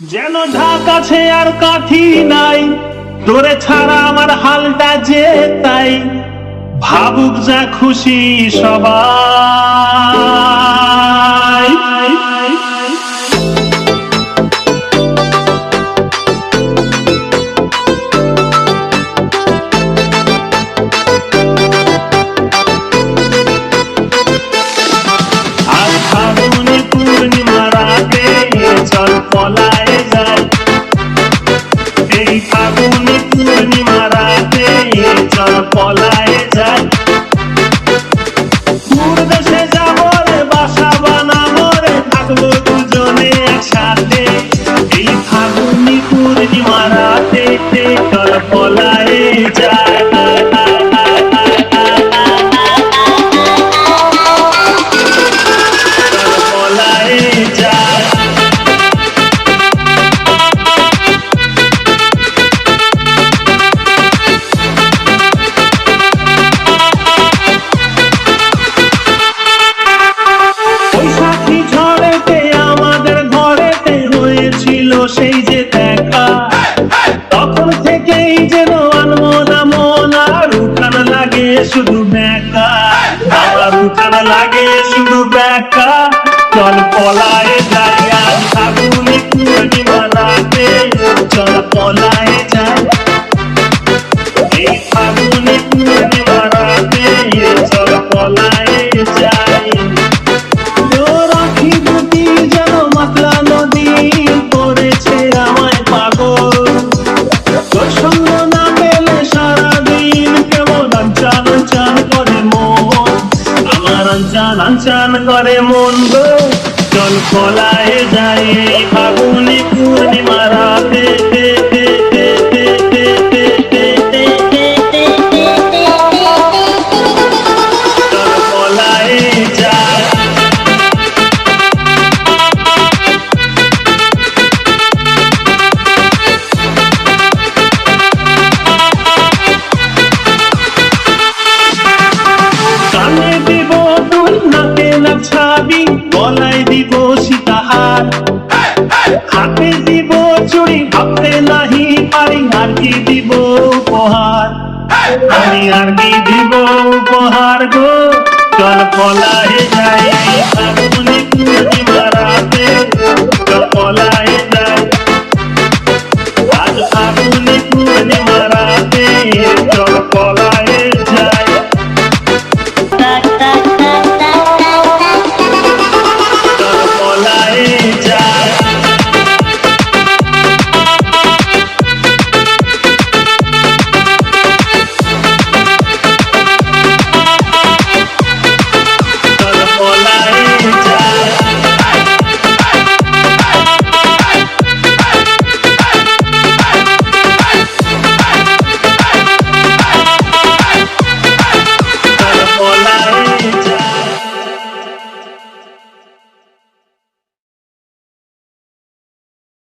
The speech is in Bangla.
যেন ঢাক আছে আর কাঠি নাই তোরে ছাড়া আমার হালটা যে তাই। ভাবুক যা খুশি সবাই। আজ এই ফাগুনে পূর্ণিমা রাতে চল পলায় যাই। দেশে যাব রে, বাসা বানাবো রে, থাকব দুজনে একসাথে। এই ফাগুনি থেকেই যেন আর লাগে শুধু ব্যাকা আমার লাগে শুধু ব্যাকা চল পলায় যাই আর ফাগুনি পূর্ণিমা রাতে চল পলায় আনচান করে মন গো। চল যাই এই ফাগুনি পূর্ণিমা রাতে। চুড়ি ভাবতে নাহি পারি আর কি দিব উপহার? আমি আর কি দিব উপহার গো? চল পলায় যাই ফাগুনে পূর্ণিমা রাতে চল পলায়